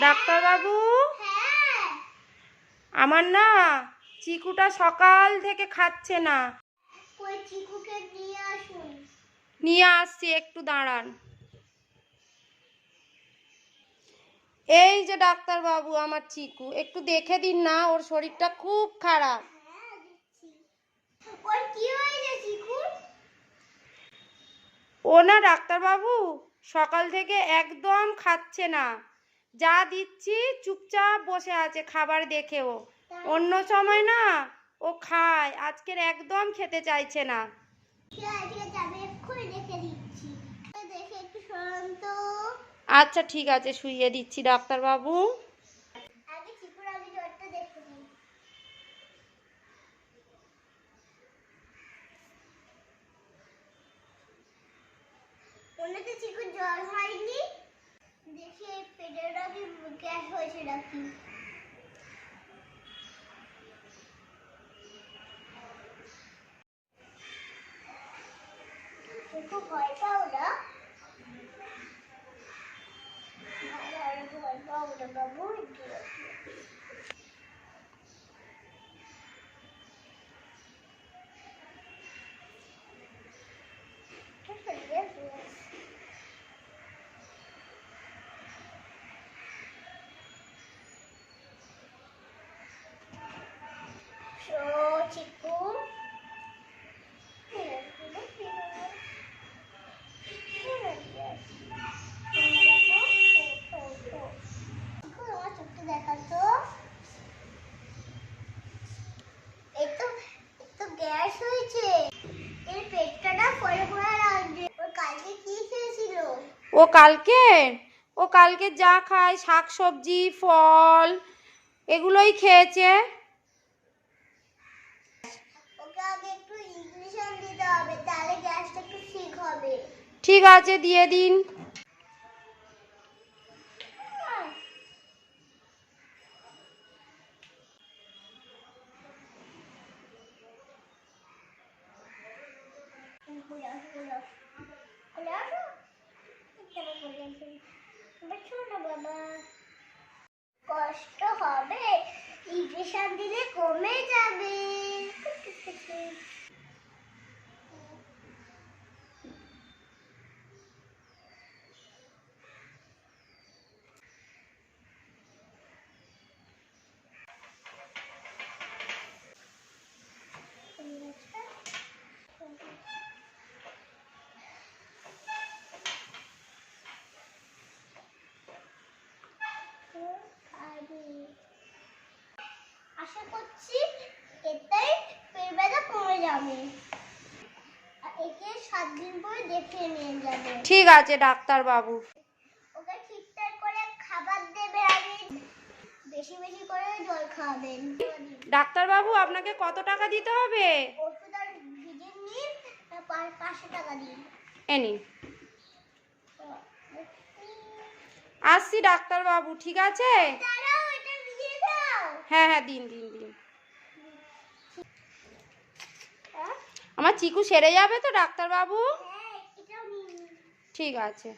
ডাক্তারবাবু? আমার না চিকুটা সকাল থেকে খাচ্ছে না। নিয়ে আসছি একটু দাঁড়ান। এই যে ডাক্তারবাবু আমার চিকু একটু দেখে দিন না ওর শরীরটা খুব খারাপ। হ্যাঁ ও না ডাক্তারবাবু সকাল থেকে একদম খাচ্ছে না। যা দিচ্ছি চুপচাপ বসে আছে খাবার দেখেও। অন্য সময় না ও খায় আজকের একদম খেতে চাইছে না। আচ্ছা ঠিক আছে শুইয়ে দিচ্ছি ডাক্তারবাবু। চিকুর জ্বর হয়নি। দেখি পেটের আগে গ্যাস হয়েছে নাকি? চিকু ভয় পাও না ভয় পাও না বাবু So, চিকু দেখাতো এই তো এই তো এর পেটটা না ফলে ফলে লাগছে। ওর কালকে কি খেয়েছিল? ও কালকে? ও কালকে যা খায় শাক সবজি ফল এগুলোই খেয়েছে। ওকে আগে একটু দিতে হবে তাহলে গ্যাসটা একটু ঠিক হবে। ঠিক আছে দিয়ে দিন। কেন খুলে আসো? এবার শোনো বাবা। কষ্ট হবে আশা করছি এটাই পেট ব্যথা কমে যাবে। একে সাত দিন পরে দেখিয়ে নিয়ে যাবে। ঠিক আছে ডাক্তারবাবু। ওকে ঠিকঠাক করে খাবার দেবে আগে। বেশি বেশি করে জল খাওয়াবেন। ডাক্তারবাবু আপনাকে কত টাকা দিতে হবে? ওষুধ আর ভিজিয়ে নিন পাঁচশো টাকা দিন। এ নিন। আসছি ডাক্তারবাবু ঠিক আছে? হ্যাঁ হ্যাঁ দিন দিন দিন। আমার চিকু সেরে যাবে তো ডাক্তারবাবু? হ্যাঁ, ঠিক আছে।